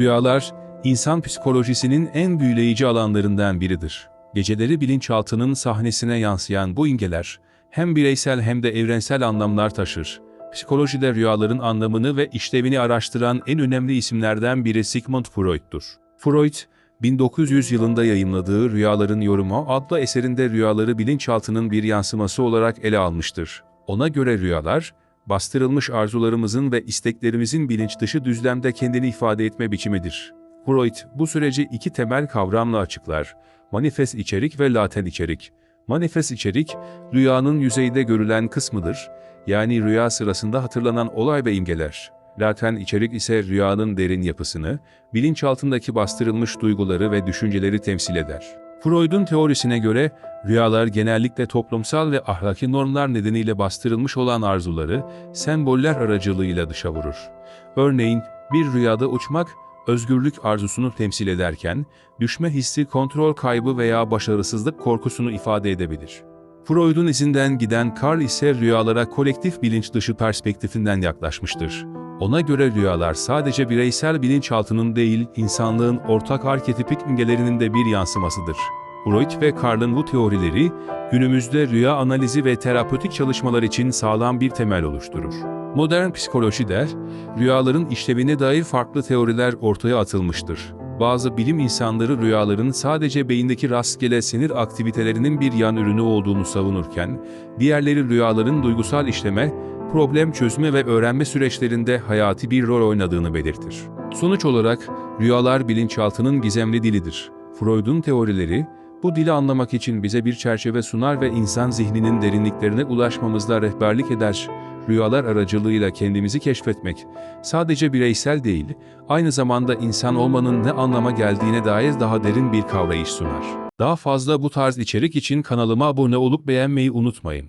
Rüyalar, insan psikolojisinin en büyüleyici alanlarından biridir. Geceleri bilinçaltının sahnesine yansıyan bu imgeler, hem bireysel hem de evrensel anlamlar taşır. Psikolojide rüyaların anlamını ve işlevini araştıran en önemli isimlerden biri Sigmund Freud'dur. Freud, 1900 yılında yayımladığı Rüyaların Yorumu adlı eserinde rüyaları bilinçaltının bir yansıması olarak ele almıştır. Ona göre rüyalar, bastırılmış arzularımızın ve isteklerimizin bilinç dışı düzlemde kendini ifade etme biçimidir. Freud bu süreci iki temel kavramla açıklar. Manifest içerik ve latent içerik. Manifest içerik, rüyanın yüzeyde görülen kısmıdır. Yani rüya sırasında hatırlanan olay ve imgeler. Latent içerik ise rüyanın derin yapısını, bilinçaltındaki bastırılmış duyguları ve düşünceleri temsil eder. Freud'un teorisine göre rüyalar genellikle toplumsal ve ahlaki normlar nedeniyle bastırılmış olan arzuları semboller aracılığıyla dışa vurur. Örneğin bir rüyada uçmak özgürlük arzusunu temsil ederken düşme hissi kontrol kaybı veya başarısızlık korkusunu ifade edebilir. Freud'un izinden giden Carl ise rüyalara kolektif bilinç dışı perspektifinden yaklaşmıştır. Ona göre rüyalar sadece bireysel bilinçaltının değil, insanlığın ortak arketipik imgelerinin de bir yansımasıdır. Freud ve Carl'ın bu teorileri, günümüzde rüya analizi ve terapötik çalışmalar için sağlam bir temel oluşturur. Modern psikolojide, rüyaların işlevine dair farklı teoriler ortaya atılmıştır. Bazı bilim insanları rüyaların sadece beyindeki rastgele sinir aktivitelerinin bir yan ürünü olduğunu savunurken, diğerleri rüyaların duygusal işleme, problem çözme ve öğrenme süreçlerinde hayati bir rol oynadığını belirtir. Sonuç olarak, rüyalar bilinçaltının gizemli dilidir. Freud'un teorileri, bu dili anlamak için bize bir çerçeve sunar ve insan zihninin derinliklerine ulaşmamızda rehberlik eder. Rüyalar aracılığıyla kendimizi keşfetmek, sadece bireysel değil, aynı zamanda insan olmanın ne anlama geldiğine dair daha derin bir kavrayış sunar. Daha fazla bu tarz içerik için kanalıma abone olup beğenmeyi unutmayın.